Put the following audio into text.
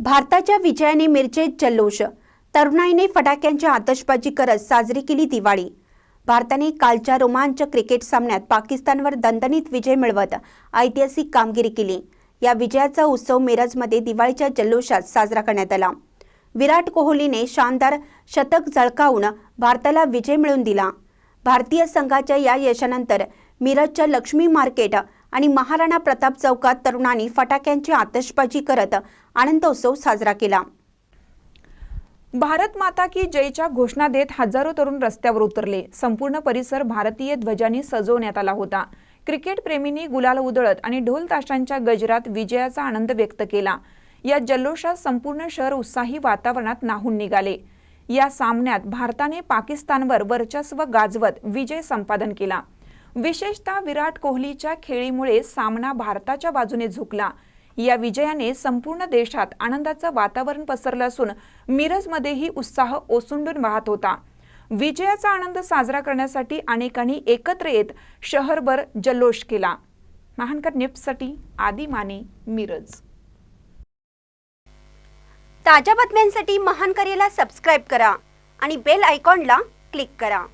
भारताच्या विजयाने मिरचेत जल्लोष. तरुणाईने फटाक्यांची आतषबाजी करत साजरी केली दिवाळी. भारताने कालच्या रोमांचक क्रिकेट सामन्यात पाकिस्तानवर दणदणीत विजय मिळवत ऐतिहासिक कामगिरी केली. या विजयाचा उत्सव मिरजमध्ये दिवाळीच्या जल्लोषात साजरा करण्यात आला. विराट कोहलीने शानदार शतक झळकावून भारताला विजय मिळवून दिला. भारतीय संघाच्या या यशानंतर मिरजच्या लक्ष्मी मार्केट आणि महाराणा प्रताप चौकात तरुणांनी फटाक्यांची आतषबाजी करत आनंदोत्सव साजरा केला. भारत माता की जयच्या घोषणा देत हजारो तरुण रस्त्यावर उतरले. संपूर्ण परिसर भारतीय ध्वजांनी सजवण्यात आला होता. क्रिकेट प्रेमींनी गुलाल उधळत आणि ढोल ताशांच्या गजरात विजयाचा आनंद व्यक्त केला. या जल्लोषात संपूर्ण शहर उत्साही वातावरणात नाहून निघाले. या सामन्यात भारताने पाकिस्तानवर वर्चस्व गाजवत विजय संपादन केला. विशेषतः विराट कोहलीच्या खेळीमुळे सामना भारताच्या बाजूने झुकला. या विजयाने संपूर्ण देशात आनंदाचं वातावरण पसरलं असून मिरजमध्येही उत्साह ओसंडून वाहत होता. विजयाचा आनंद साजरा करण्यासाठी अनेकांनी एकत्र येत शहरभर जल्लोष केला. महानकर निप्ससाठी आदी माने मिरज. ताज्या बातम्यांसाठी महान करेला सबस्क्राईब करा आणि बेल आयकॉनला क्लिक करा.